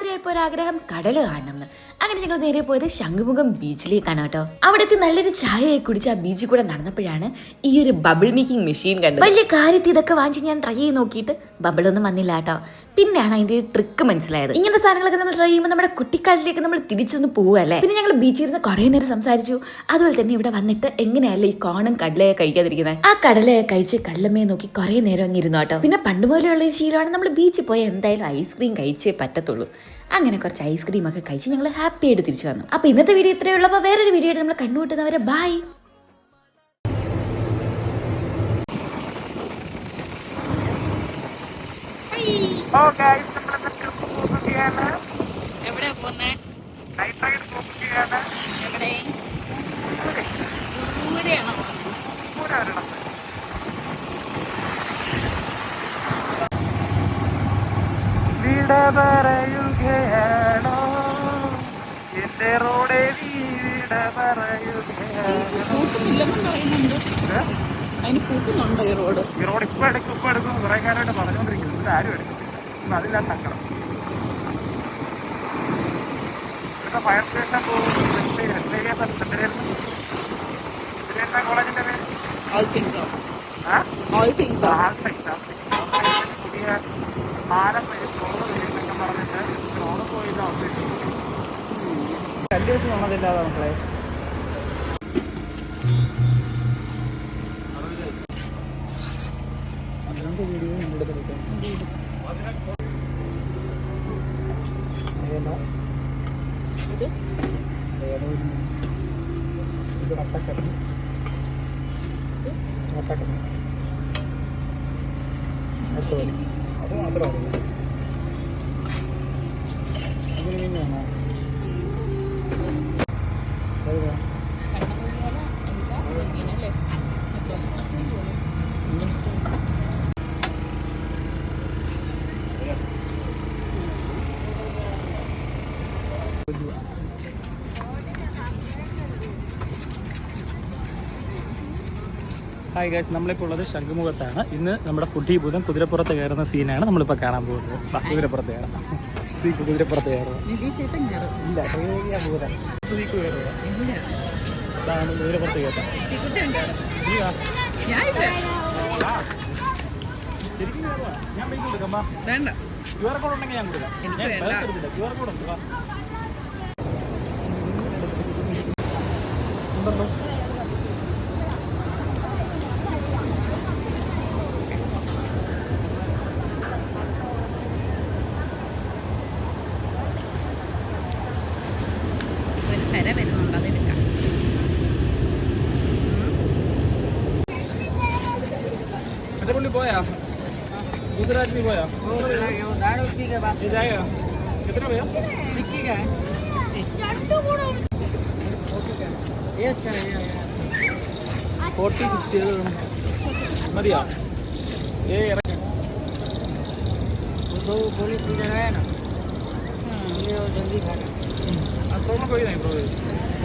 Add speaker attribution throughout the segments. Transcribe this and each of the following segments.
Speaker 1: രാത്രിയായപ്പോ ഒരാഗ്രഹം കടൽ കാണണമെന്ന്. അങ്ങനെ ഞങ്ങൾ നേരെ പോയത് ശംഖുമുഖം ബീച്ചിലേക്കാണ് കേട്ടോ. അവിടുത്തെ നല്ലൊരു ചായയൊക്കെ കുടിച്ച് ആ ബീച്ചിൽ കൂടെ നടന്നപ്പോഴാണ് ഈ ഒരു ബബിൾ മേക്കിംഗ് മെഷീൻ കണ്ടത്. വലിയ കാര്യത്തിൽ ഇതൊക്കെ വാങ്ങിച്ച് ഞാൻ ട്രൈ ചെയ്ത് നോക്കിയിട്ട് ബബിൾ ഒന്നും വന്നില്ല കേട്ടോ. പിന്നെയാണ് അതിന്റെ ട്രിക്ക് മനസ്സിലായത്. ഇങ്ങനത്തെ സാധനങ്ങളൊക്കെ നമ്മൾ ട്രൈ ചെയ്യുമ്പോൾ നമ്മുടെ കുട്ടിക്കാലത്തിലേക്ക് നമ്മൾ തിരിച്ചൊന്ന് പോവല്ലേ പിന്നെ ഞങ്ങൾ ബീച്ചിൽ ഇരുന്ന് കുറേ നേരം സംസാരിച്ചു. അതുപോലെ തന്നെ ഇവിടെ വന്നിട്ട് എങ്ങനെയല്ല ഈ കോണും കടലയെ കഴിക്കാതിരിക്കുന്നത് ആ കടലയെ കഴിച്ച് കള്ളമ്മയെ നോക്കി കുറേ നേരം അങ്ങ് ഇരുന്നു കേട്ടോ. പിന്നെ പണ്ട് മുതലുള്ള ഒരു ശീലമാണ് നമ്മൾ ബീച്ചിൽ പോയാൽ എന്തായാലും ഐസ്ക്രീം കഴിച്ചേ പറ്റത്തുള്ളൂ. അങ്ങനെ കുറച്ച് ഐസ്ക്രീം ഒക്കെ കഴിച്ച് ഞങ്ങൾ ഹാപ്പി ആയിട്ട് തിരിച്ചു വന്നു. അപ്പോൾ ഇന്നത്തെ വീഡിയോ ഇത്രയേ ഉള്ളൂ. അപ്പോൾ വേറൊരു വീഡിയോ ആയിട്ട് നമ്മൾ കണ്ടുമുട്ടുന്നവരെ ബൈ
Speaker 2: എവിടെയാ പോന്നേ? എവിടെ?
Speaker 3: ദൂരെ,
Speaker 2: ദൂരെയാണോ?
Speaker 3: ദൂരെ ഒരിടം. വിട പറയുകയാണോ എന്റെ റോഡെ വിട പറയുകയാണോ
Speaker 2: ഈ റോഡ്
Speaker 3: ഇപ്പൊ എടുക്കും ഇപ്പൊ എടുക്കും കുറെ കാലമായിട്ട് പറഞ്ഞുകൊണ്ടിരിക്കുന്നു ആരും എടുക്കും അതില്ലാത്ത സങ്കടം. ഇവിടുത്തെ ഫയർ സ്റ്റേഷൻ പോകും കോളേജിന്റെ പേര്? പുതിയ പാലം വരും റോഡ് വരും എന്നൊക്കെ പറഞ്ഞിട്ട് റോഡ് പോയില്ല വെച്ച് വന്നതില്ലാതെ മക്കളെ വീഡിയോ നമ്മുടെ
Speaker 4: ഹായ് ഗൈസ് നമ്മളിപ്പോൾ ഉള്ളത് ശംഖുമുഖത്താണ്. ഇന്ന് നമ്മുടെ ഫുഡി ഭൂതം കുതിരപ്പുറത്ത് കയറുന്ന സീനാണ്. നമ്മളിപ്പോൾ കാണാൻ പോകുന്നത്. കുതിരപ്പുറത്ത് കയറാം സീ കുതിരപ്പുറത്ത്
Speaker 2: കയറും.
Speaker 4: ഇല്ല അതാണ് കുതിരപ്പുറത്ത് കയറ്റാം. ശരിക്കും ഞാൻ പൈസ കൊടുക്കാം വാ
Speaker 2: വേണ്ട.
Speaker 4: ക്യു ആർ കോഡ് ഉണ്ടെങ്കിൽ ഞാൻ കൊടുക്കാം
Speaker 2: എനിക്ക്
Speaker 4: ഞാൻ പേഴ്സ് എടുത്തില്ല. ക്യു ആർ കോഡ് ഉണ്ട് വാ. ഉണ്ടല്ലോ.
Speaker 2: गुजरात में गया जाएगा
Speaker 4: कितना भैया सिक्की का है। ये अच्छा है फोर्टी सिक्सटी मरिया। ये तो
Speaker 3: पुलिस उधर है ना। ये जल्दी खाना
Speaker 4: हाँ, अब तो कोई नहीं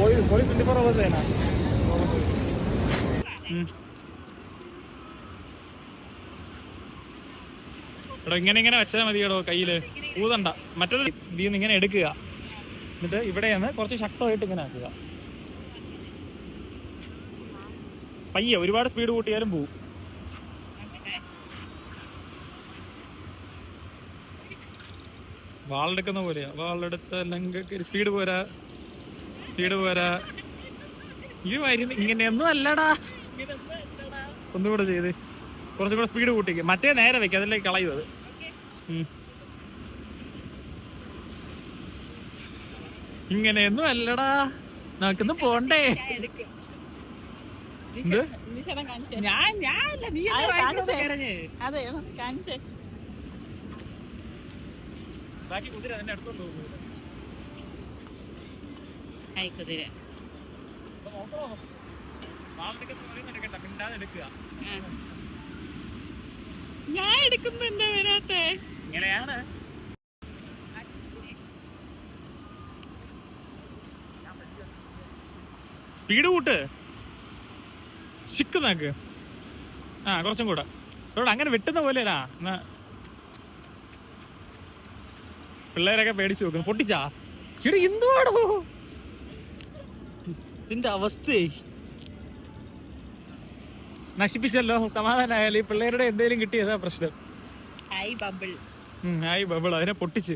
Speaker 4: कोई पुलिस ट्वेंटी फोर आवर्स है ना। हम्म। എടോ ഇങ്ങനെ ഇങ്ങനെ വെച്ചാൽ മതിയടോ കയ്യിൽ. ഊതണ്ട. മറ്റൊരു ഇതിൽ നിന്ന് ഇങ്ങനെ എടുക്കുക. എന്നിട്ട് ഇവിടെയാണ് കുറച്ച് ശക്തമായിട്ട് ഇങ്ങനെ ആക്കുക. പയ്യെ ഒരുപാട് സ്പീഡ് കൂട്ടിയാലും പോവും. വാളെടുക്കുന്ന പോലെയാ. വാളെടുത്ത സ്പീഡ് പോരാ. സ്പീഡ് പോരാ. ഇത് വരുന്ന ഇങ്ങനെയൊന്നും അല്ലടാ. ഒന്നുകൂടെ ചെയ്ത്. കുറച്ചും കൂടെ സ്പീഡ് കൂട്ടിക്ക്. മറ്റേ നേരെ വെക്കും അതിലേക്ക് കളയും അത്. ഇങ്ങനെയൊന്നും അല്ലടാ. നമുക്കൊന്ന് പോണ്ടേ.
Speaker 2: ഞാൻ
Speaker 4: ഞാൻ ഞാനല്ല നീ
Speaker 2: അത്
Speaker 4: അല്ലേ
Speaker 2: കാണിച്ചേ.
Speaker 4: വായിക്കുന്നത് കരഞ്ഞ്?
Speaker 2: അതെ കാണിച്ചേ.
Speaker 4: ബാക്കി കുതിര തന്നെ എടുത്തോണ്ട് പോകും.
Speaker 2: കുതിര.
Speaker 4: വാളെടുക്കുന്ന പറയുന്നുണ്ട് കേട്ടോ മിണ്ടാതെ എടുക്കുക.
Speaker 2: ആ. ഞാൻ എടുക്കുമ്പോ എന്താ വരാത്തെ?
Speaker 4: ഇങ്ങനെയാണ്. സ്പീഡ് കൂട്ട്. ശിക്ക് നാക്ക്. ആ കുറച്ചും കൂടെ. ഇവിടെ അങ്ങനെ വെട്ടുന്ന പോലെ അല്ല എന്നാ. പിള്ളേരൊക്കെ പേടിച്ചു നോക്കുന്നു. പൊട്ടിച്ചാ? ഇവിടെ എന്തുവാടോ? ഇതിന്റെ അവസ്ഥയെ നശിപ്പിച്ചല്ലോ സമാധാനമായാലും ഈ പിള്ളേരുടെ എന്തേലും കിട്ടിയതാ പ്രശ്നം?
Speaker 2: Hi bubble.
Speaker 4: ബബിൾ അതിനെ പൊട്ടിച്ച്.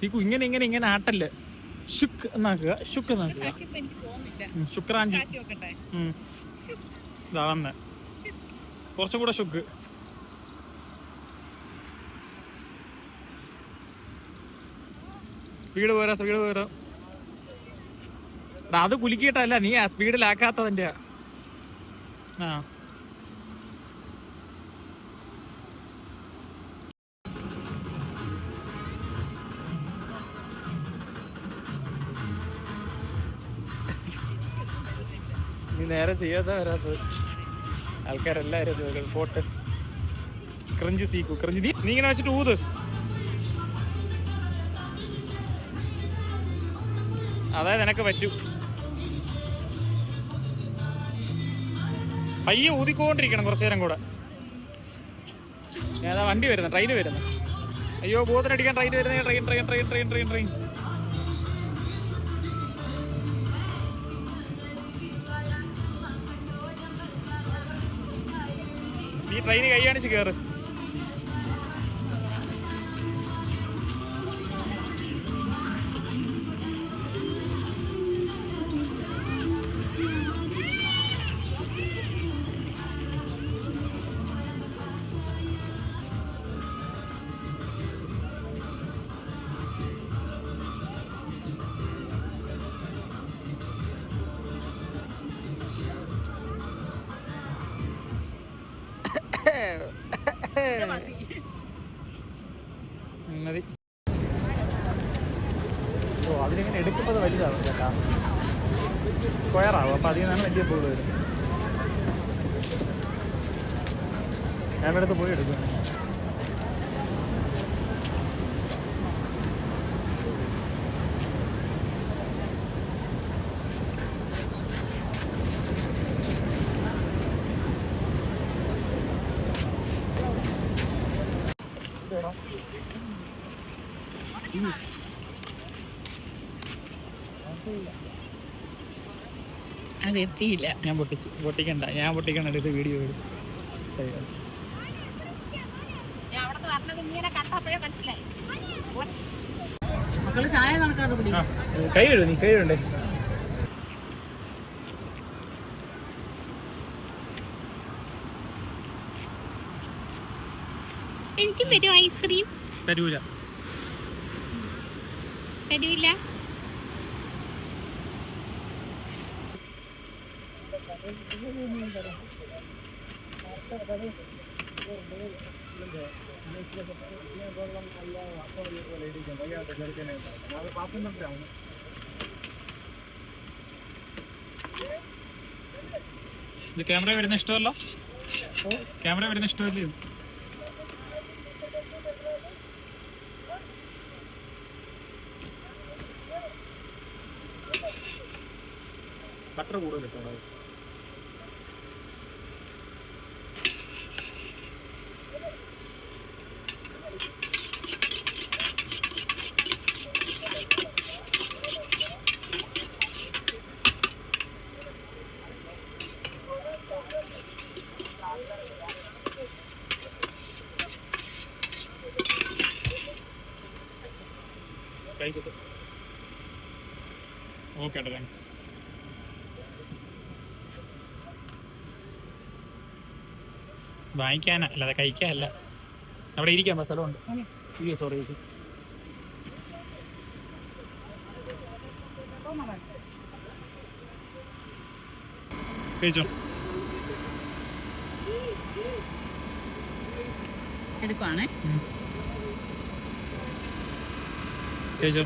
Speaker 4: തീക്കു ഇങ്ങനെ ഇങ്ങനെ ഇങ്ങനെ ആട്ടല്ലേ? Shook എന്നാക്കുക shook എന്നാക്കുക. ശുക്രാഞ്ചി. ഇതാ വന്നെ കുറച്ചും കൂടെ ഷുക്ക് സ്പീഡ് പോരാ സ്പീഡ് പോരാ. അത് കുലുക്കിയിട്ടല്ല നീ ആ സ്പീഡിലാക്കാത്തതിന്റെ ആ. നേരെ ചെയ്യാതെ വരാത്തത്. ആൾക്കാരെല്ലാരും ചോദിക്കും പോട്ട്. Crunch സീക്കു crunch. നീ നീ ഇങ്ങനെ വെച്ചിട്ട് ഊത്. അതായത് എനക്ക് പറ്റൂ. പയ്യെ ഊതിക്കൊണ്ടിരിക്കണം കുറച്ചു നേരം കൂടെ. ഏതാ വണ്ടി വരുന്നത്? ട്രെയിൻ വരുന്നത്. അയ്യോ ബോധനടിക്കാൻ ട്രെയിൻ വരുന്നത് train train train train train train. നീ ട്രെയിന് കൈ കാണിച്ച് കയറ് മതി ഓ അതിലിങ്ങനെ എടുക്കുന്നത് വലുതാവും ചേട്ടാ. സ്ക്വയറാവും അപ്പം അതിൽ നിന്നാണ് വലിയ പൂൾ വരും ഞാൻ അടുത്ത് പോയി എടുക്കും.
Speaker 2: അത് എത്തിയില്ല.
Speaker 4: ഞാൻ പൊട്ടിച്ചു പൊട്ടിക്കണ്ട ഞാൻ പൊട്ടിക്കണ്ട എടുത്ത് വീഡിയോ കൈ എഴുതി നീ കൈ എഴുണ്ടേ
Speaker 2: എനിക്കും തരും ഐസ്ക്രീം.
Speaker 4: തരൂല.
Speaker 2: തരൂല്ല
Speaker 4: ഇത് ക്യാമറ വരുന്ന ഇഷ്ടമല്ലോ? ക്യാമറ വരുന്ന ഇഷ്ടമല്ലേ? ബട്ടർ കൂടുതൽ കഴിച്ചിട്ട് ഓക്കെ താങ്ക്സ് വാങ്ങിക്കാനാ അല്ലാതെ കഴിക്കാനല്ല. അവിടെ ഇരിക്കാൻ സ്ഥലമുണ്ട്. അയ്യോ സോറി ചേച്ചി കഴിച്ചോ
Speaker 2: എടുക്കുവാണേ.
Speaker 4: കഴിച്ചോ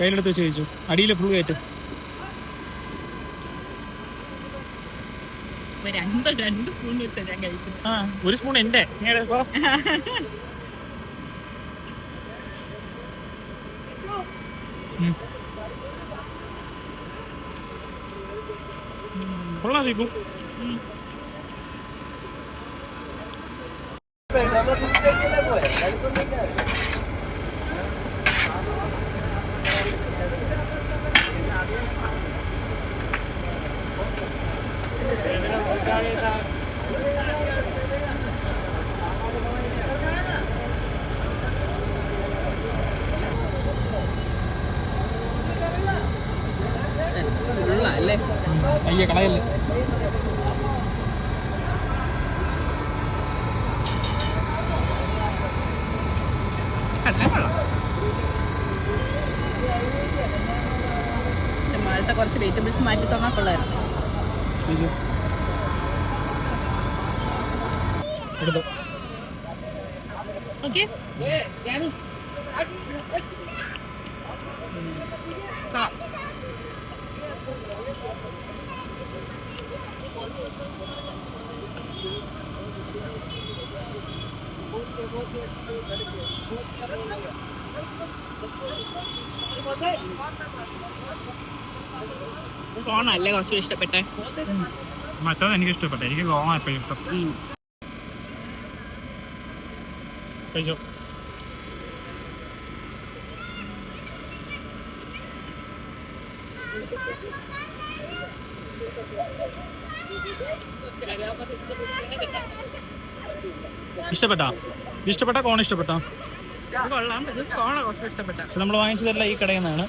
Speaker 4: കയ്യിലെടുത്ത് വെച്ച് കഴിച്ചു. അടിയിൽ ഫുൾ കയറ്റും. ആ ഒരു സ്പൂൺ എന്റെ. കൊള്ളാം സീക്കു. അയ്യ കളയല്ലേ?
Speaker 2: കുറച്ച് വെജിറ്റബിൾസ് മാറ്റി തന്നാൽ കൊള്ളായിരുന്നു. ഓക്കെ ഫോണല്ലേ കുറച്ചും ഇഷ്ടപ്പെട്ടെ?
Speaker 4: മറ്റേത് എനിക്ക് ഇഷ്ടപ്പെട്ടെ. എനിക്ക് ഗോവ എപ്പോഴും ഇഷ്ടം കഴിച്ചോ ഇഷ്ടപ്പെട്ടാ? ഇഷ്ടപ്പെട്ട? കോൺ ഇഷ്ടപ്പെട്ടോ?
Speaker 2: കൊള്ളാം.
Speaker 4: പക്ഷെ നമ്മൾ വാങ്ങിച്ചതല്ല ഈ കടയിൽ നിന്നാണ്.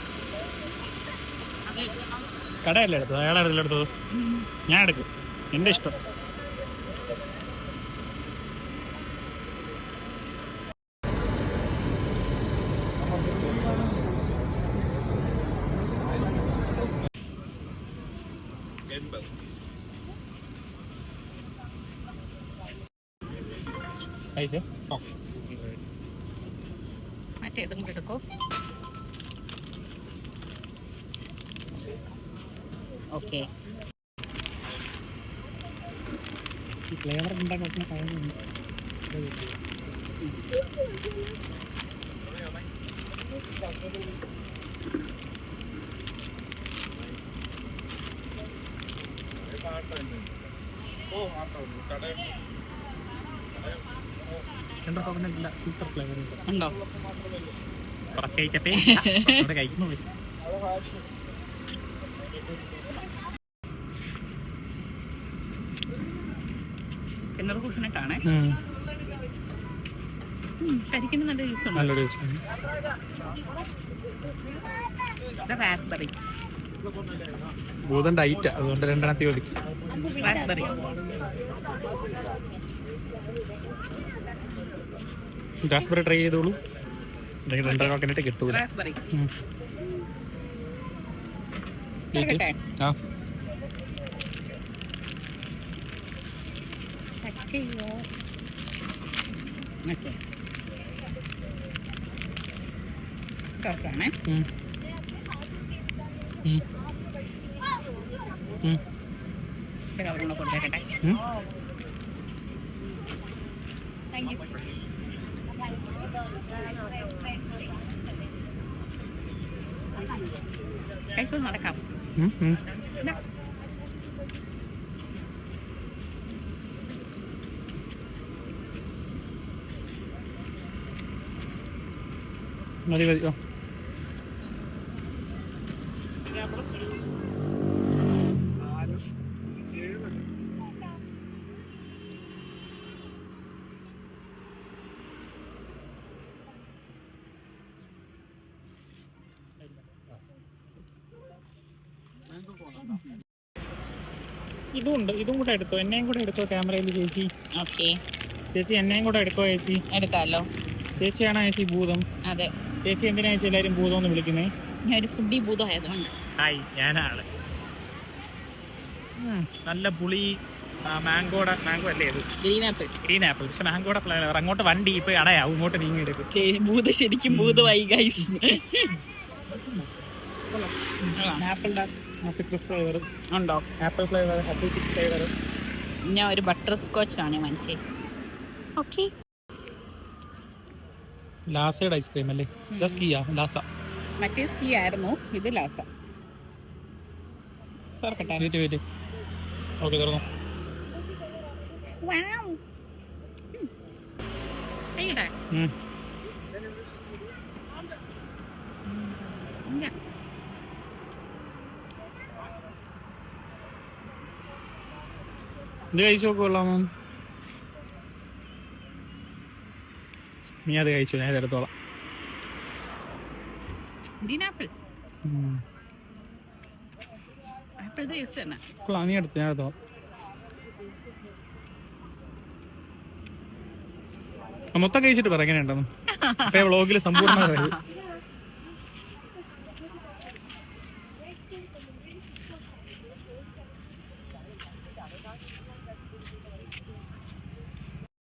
Speaker 4: കടയല്ലേ എടുത്തത്? അയാളെ എടുത്തത്? ഞാൻ എടുക്കും. എന്റെ ഇഷ്ടം. ഓ.
Speaker 2: മറ്റേതും കൂടെ എടുക്കോ. ഓക്കെ.
Speaker 4: ഈ ഫ്ലേവർ ഉണ്ടാക്കുന്ന സൂപ്പർ ഫ്ലേവർ
Speaker 2: ഉണ്ടോ.
Speaker 4: കുറച്ച് കഴിച്ചപ്പേ വരും
Speaker 2: കിണർ നല്ല
Speaker 4: ടേസ്റ്റ്
Speaker 2: റാസ്ബെറി
Speaker 4: ഭൂതം ഡൈറ്റ് അതുകൊണ്ട് രണ്ടെണ്ണത്തി ഒതുക്കി.
Speaker 2: റാസ്ബെറി
Speaker 4: രാസ്ബെറി ട്രൈ ചെയ്തോളൂ. എന്തെങ്കിലും രണ്ടര കോക്കനട്ട് കിട്ടൂല.
Speaker 2: റാസ്ബെറി?
Speaker 4: ആ.
Speaker 2: കവറുള്ള കൊടുത്തേക്കട്ടെ കഴിച്ചു നടക്കാം
Speaker 4: ഉം. ഉം.
Speaker 2: ഇതാ.
Speaker 4: മതി മതി ഓ ഇതും ഉണ്ട്. ഇതും കൂടെ എടുത്തോ. എന്നെയും കൂടെ എടുത്തോ ക്യാമറയിൽ ചേച്ചി.
Speaker 2: ഓക്കെ.
Speaker 4: ചേച്ചി എന്നെയും കൂടെ എടുക്കോ ചേച്ചി?
Speaker 2: എടുക്കാമല്ലോ
Speaker 4: ചേച്ചിയാണ് ചേച്ചി ഭൂതം?
Speaker 2: അതെ.
Speaker 4: ചേച്ചി എന്തിനാ ചേച്ചി എല്ലാരും ഭൂതം എന്ന് വിളിക്കുന്നേ?
Speaker 2: ഞാൻ ഒരു ഫുഡി ഭൂതമായതുകൊണ്ട്
Speaker 4: ഹായ് ഞാനാണ്. നല്ല പുളി മാംഗോടെ മാംഗോ അല്ലേ ഇത്?
Speaker 2: Green apple.
Speaker 4: Green apple. പക്ഷെ മാംഗോടെ ഫ്ലേവർ അങ്ങോട്ട് വണ്ടി ഇപ്പൊ അടയാവും ഇങ്ങോട്ട് നീങ്ങി എടുക്കും.
Speaker 2: ഭൂത ശരിക്കും ഭൂതമായി ഗൈസ്
Speaker 4: ആപ്പിളിന്റെ സിട്രസ് ഫ്ലേവർ
Speaker 2: ഉണ്ടോ?
Speaker 4: ആപ്പിൾ ഫ്ലേവർ ഹസിറ്റിക് ഫ്ലേവർ
Speaker 2: ഞാൻ ഒരു ബട്ടർ സ്കോച്ച് ആണ് വാങ്ങിച്ചത് ഓക്കെ
Speaker 4: ലാസയുടെ ഐസ്ക്രീം അല്ലേ? ലസ്കിയ ലാസ.
Speaker 2: മറ്റേ സ്കീ ആയിരുന്നു ഇത് ലാസ. തുറക്കട്ടെ.
Speaker 4: വെയിറ്റ് വെയിറ്റ് ഓക്കെ തുറന്നു.
Speaker 2: കഴിയട്ടെ
Speaker 4: ഉം.
Speaker 2: ഇല്ല
Speaker 4: ഇത് കഴിച്ചു നോക്കുകൊള്ളാമോ നീ അത് കഴിച്ചു ഞാൻ എടുത്തോളാം
Speaker 2: ഗ്രീൻ ആപ്പിൾ ആപ്പിൾ ടേസ്റ്റ് തന്നെ
Speaker 4: നീ എടുത്തു ഞാൻ എടുത്തോളാം മൊത്തം കഴിച്ചിട്ട് പറ എങ്ങനെയുണ്ടെന്ന് വ്ളോഗിൽ സമ്പൂർണ